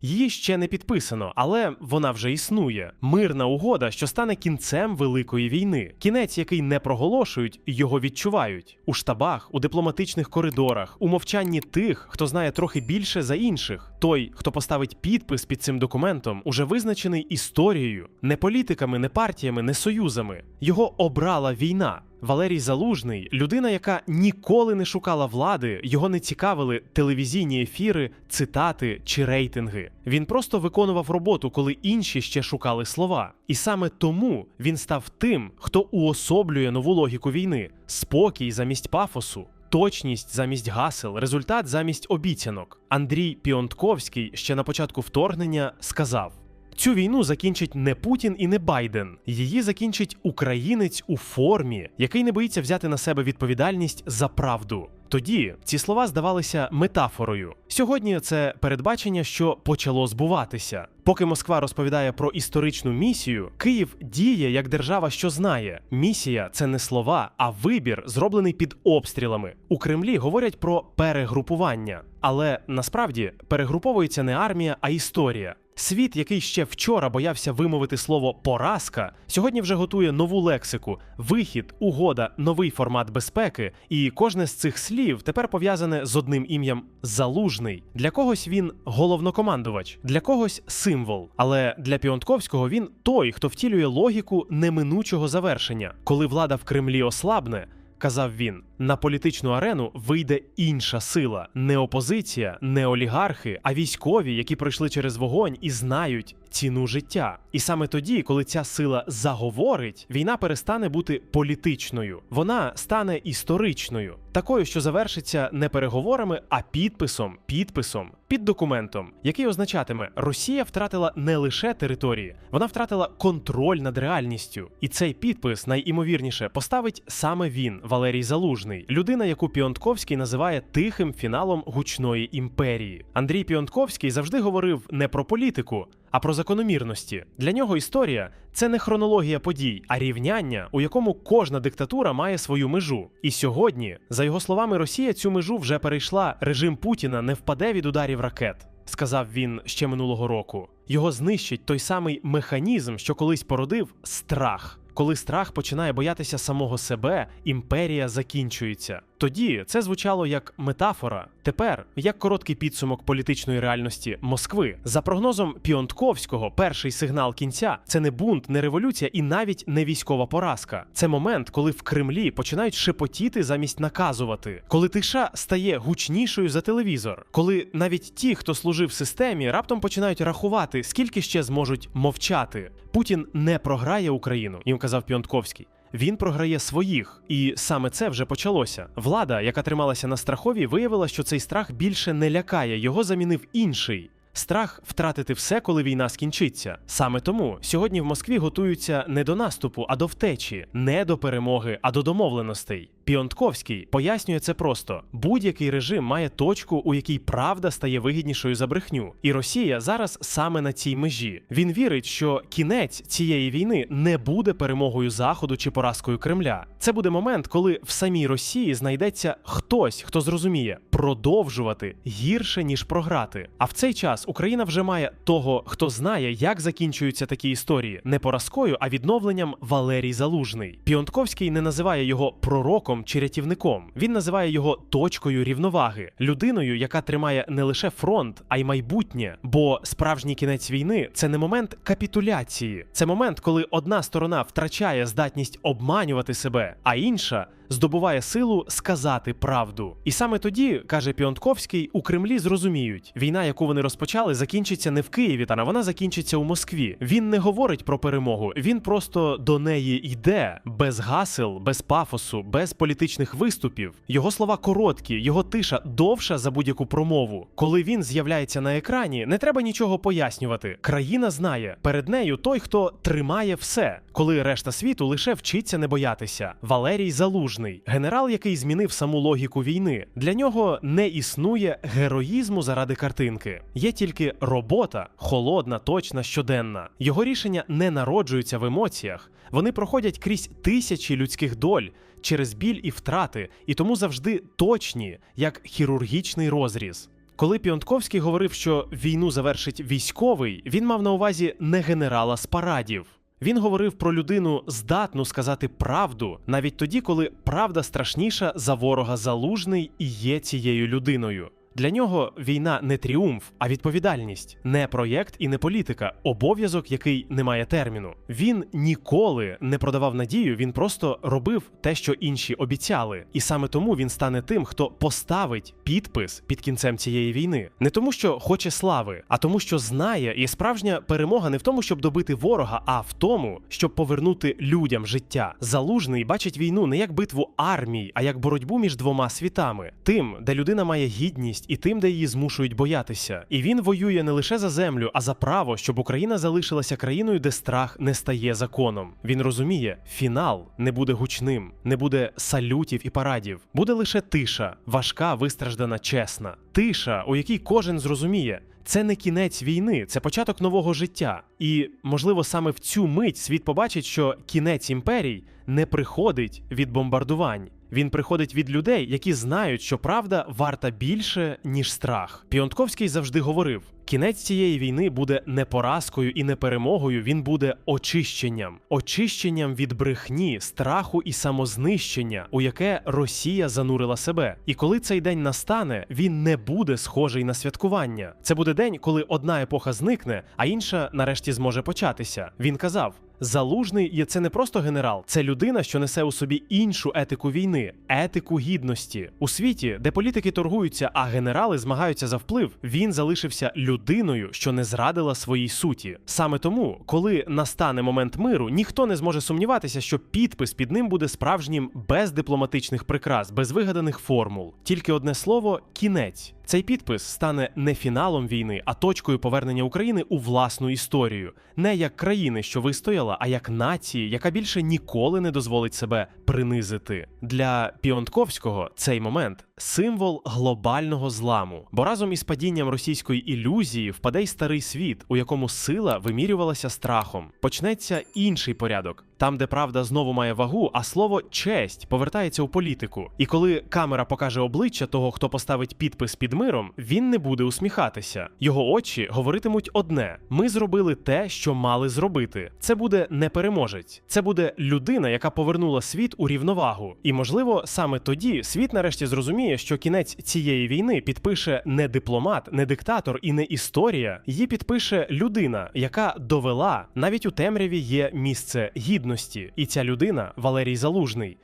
Її ще не підписано, але вона вже існує. Мирна угода, що стане кінцем великої війни. Кінець, який не проголошують, його відчувають у штабах, у дипломатичних коридорах, у мовчанні тих, хто знає трохи більше за інших. Той, хто поставить підпис під цим документом, уже визначений історією, не політиками, не партіями, не союзами. Його обрала війна. Валерій Залужний людина, яка ніколи не шукала влади, його не цікавили телевізійні ефіри, цитати чи рейтинги. Він просто виконував роботу, коли інші ще шукали слова. І саме тому він став тим, хто уособлює нову логіку війни: спокій замість пафосу. Точність замість гасел, результат замість обіцянок. Андрій Піонтковський ще на початку вторгнення сказав: Цю війну закінчить не Путін і не Байден. Її закінчить українець у формі, який не боїться взяти на себе відповідальність за правду. Тоді ці слова здавалися метафорою. Сьогодні це передбачення, що почало збуватися. Поки Москва розповідає про історичну місію, Київ діє як держава, що знає. Місія це не слова, а вибір, зроблений під обстрілами. У Кремлі говорять про перегрупування, але насправді перегруповується не армія, а історія. Світ, який ще вчора боявся вимовити слово поразка, сьогодні вже готує нову лексику, вихід, угода, новий формат безпеки. І кожне з цих слів тепер пов'язане з одним ім'ям залужний. Для когось він головнокомандувач, для когось символ. Але для Піонтковського він той, хто втілює логіку неминучого завершення. Коли влада в Кремлі ослабне, казав він, на політичну арену вийде інша сила, не опозиція, не олігархи, а військові, які пройшли через вогонь і знають ціну життя. І саме тоді, коли ця сила заговорить, війна перестане бути політичною, вона стане історичною, такою, що завершиться не переговорами, а підписом, підписом під документом, який означатиме, Росія втратила не лише території, вона втратила контроль над реальністю. І цей підпис найімовірніше поставить саме він, Валерій Залужний, людина, яку Піонтковський називає тихим фіналом гучної імперії. Андрій Піонтковський завжди говорив не про політику. А про закономірності для нього історія це не хронологія подій, а рівняння, у якому кожна диктатура має свою межу. І сьогодні, за його словами, Росія цю межу вже перейшла. Режим Путіна не впаде від ударів ракет. Сказав він ще минулого року. Його знищить той самий механізм, що колись породив страх. Коли страх починає боятися самого себе, імперія закінчується. Тоді це звучало як метафора. Тепер як короткий підсумок політичної реальності Москви. За прогнозом Піонтковського, перший сигнал кінця це не бунт, не революція і навіть не військова поразка. Це момент, коли в Кремлі починають шепотіти замість наказувати, коли тиша стає гучнішою за телевізор, коли навіть ті, хто служив системі, раптом починають рахувати, скільки ще зможуть мовчати. Путін не програє Україну, їм казав Піонтковський. Він програє своїх, і саме це вже почалося. Влада, яка трималася на страхові, виявила, що цей страх більше не лякає, його замінив інший. Страх втратити все, коли війна скінчиться. Саме тому сьогодні в Москві готуються не до наступу, а до втечі, не до перемоги, а до домовленостей. Піонтковський пояснює це просто: будь-який режим має точку, у якій правда стає вигіднішою за брехню, і Росія зараз саме на цій межі. Він вірить, що кінець цієї війни не буде перемогою Заходу чи поразкою Кремля. Це буде момент, коли в самій Росії знайдеться хтось, хто зрозуміє продовжувати гірше ніж програти. А в цей час Україна вже має того, хто знає, як закінчуються такі історії, не поразкою, а відновленням Валерій Залужний. Піонтковський не називає його пророком чи рятівником. Він називає його точкою рівноваги, людиною, яка тримає не лише фронт, а й майбутнє. Бо справжній кінець війни це не момент капітуляції, це момент, коли одна сторона втрачає здатність обманювати себе, а інша. Здобуває силу сказати правду, і саме тоді каже Піонтковський, у Кремлі зрозуміють, війна, яку вони розпочали, закінчиться не в Києві, та вона закінчиться у Москві. Він не говорить про перемогу, він просто до неї йде без гасел, без пафосу, без політичних виступів. Його слова короткі, його тиша довша за будь-яку промову. Коли він з'являється на екрані, не треба нічого пояснювати. Країна знає перед нею той, хто тримає все, коли решта світу лише вчиться не боятися. Валерій Залужний. Генерал, який змінив саму логіку війни, для нього не існує героїзму заради картинки. Є тільки робота, холодна, точна, щоденна. Його рішення не народжуються в емоціях. Вони проходять крізь тисячі людських доль через біль і втрати, і тому завжди точні, як хірургічний розріз. Коли Піонтковський говорив, що війну завершить військовий, він мав на увазі не генерала з парадів. Він говорив про людину здатну сказати правду навіть тоді, коли правда страшніша за ворога залужний і є цією людиною. Для нього війна не тріумф, а відповідальність, не проєкт і не політика, обов'язок, який не має терміну. Він ніколи не продавав надію, він просто робив те, що інші обіцяли. І саме тому він стане тим, хто поставить підпис під кінцем цієї війни. Не тому, що хоче слави, а тому, що знає, і справжня перемога не в тому, щоб добити ворога, а в тому, щоб повернути людям життя. Залужний бачить війну не як битву армій, а як боротьбу між двома світами: тим, де людина має гідність і тим, де її змушують боятися. І він воює не лише за землю, а за право, щоб Україна залишилася країною, де страх не стає законом. Він розуміє, фінал не буде гучним, не буде салютів і парадів, буде лише тиша, важка, вистраждана, чесна. Тиша, у якій кожен зрозуміє. Це не кінець війни, це початок нового життя. І, можливо, саме в цю мить світ побачить, що кінець імперій не приходить від бомбардувань. Він приходить від людей, які знають, що правда варта більше, ніж страх. Піонтковський завжди говорив: кінець цієї війни буде не поразкою і не перемогою, він буде очищенням, очищенням від брехні, страху і самознищення, у яке Росія занурила себе. І коли цей день настане, він не буде схожий на святкування. Це буде день, коли одна епоха зникне, а інша нарешті зможе початися. Він казав. Залужний є це не просто генерал, це людина, що несе у собі іншу етику війни, етику гідності. У світі, де політики торгуються, а генерали змагаються за вплив, він залишився людиною, що не зрадила своїй суті. Саме тому, коли настане момент миру, ніхто не зможе сумніватися, що підпис під ним буде справжнім без дипломатичних прикрас, без вигаданих формул. Тільки одне слово кінець. Цей підпис стане не фіналом війни, а точкою повернення України у власну історію, не як країни, що вистояла, а як нації, яка більше ніколи не дозволить себе принизити. Для Піонтковського цей момент символ глобального зламу, бо разом із падінням російської ілюзії впаде й старий світ, у якому сила вимірювалася страхом. Почнеться інший порядок. Там, де правда знову має вагу, а слово честь повертається у політику. І коли камера покаже обличчя того, хто поставить підпис під миром, він не буде усміхатися. Його очі говоритимуть одне: ми зробили те, що мали зробити. Це буде не переможець, це буде людина, яка повернула світ у рівновагу. І можливо, саме тоді світ нарешті зрозуміє, що кінець цієї війни підпише не дипломат, не диктатор і не історія. Її підпише людина, яка довела навіть у темряві є місце гідності. І ця людина Валерій Залужний.